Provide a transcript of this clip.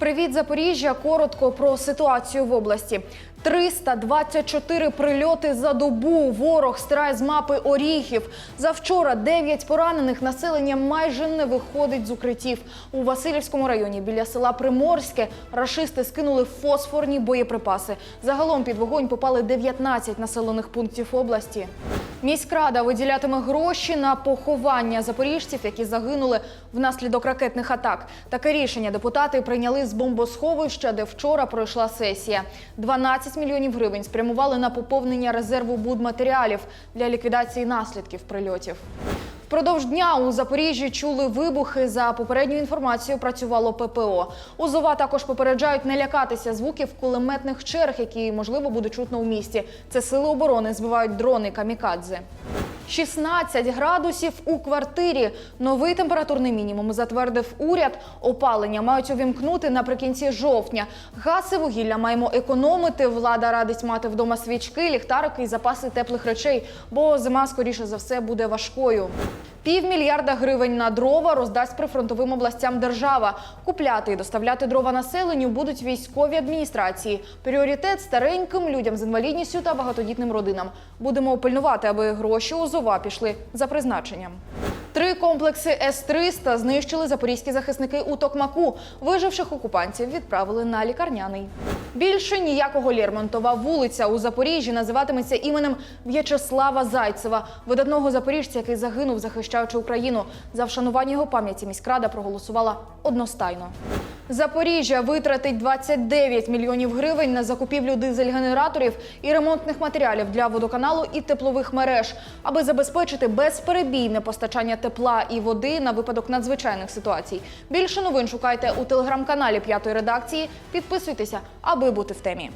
Привіт, Запоріжжя. Коротко про ситуацію в області. 324 прильоти за добу. Ворог стирає з мапи Оріхів. Завчора 9 поранених населення майже не виходить з укриттів. У Васильівському районі біля села Приморське рашисти скинули фосфорні боєприпаси. Загалом під вогонь попали 19 населених пунктів області. Міськрада виділятиме гроші на поховання запоріжців, які загинули внаслідок ракетних атак. Таке рішення депутати прийняли з бомбосховища, де вчора пройшла сесія. 12 мільйонів гривень спрямували на поповнення резерву будматеріалів для ліквідації наслідків прильотів. Впродовж дня у Запоріжжі чули вибухи. За попередньою інформацією працювало ППО. Узова також попереджають не лякатися звуків кулеметних черг, які можливо буде чутно у місті. Це сили оборони збивають дрони камікадзе. 16 градусів у квартирі. Новий температурний мінімум затвердив уряд. Опалення мають увімкнути наприкінці жовтня. Гаси вугілля маємо економити. Влада радить мати вдома свічки, ліхтарики і запаси теплих речей, бо зима, скоріше за все, буде важкою. Півмільярда гривень на дрова роздасть прифронтовим областям держава. Купляти і доставляти дрова населенню будуть військові адміністрації. Пріоритет стареньким людям з інвалідністю та багатодітним родинам. Будемо пильнувати, аби гроші у пішли за призначенням. Три комплекси С-300 знищили запорізькі захисники у Токмаку. Виживших окупантів відправили на лікарняний. Більше ніякого Лермонтова. Вулиця у Запоріжжі називатиметься іменем В'ячеслава Зайцева, видатного запоріжця, який загинув, захищаючи Україну. За вшанування його пам'яті міськрада проголосувала одностайно. Запоріжжя витратить 29 мільйонів гривень на закупівлю дизель-генераторів і ремонтних матеріалів для водоканалу і теплових мереж, аби забезпечити безперебійне постачання тепла і води на випадок надзвичайних ситуацій. Більше новин шукайте у телеграм-каналі п'ятої редакції. Підписуйтеся, аби бути в темі.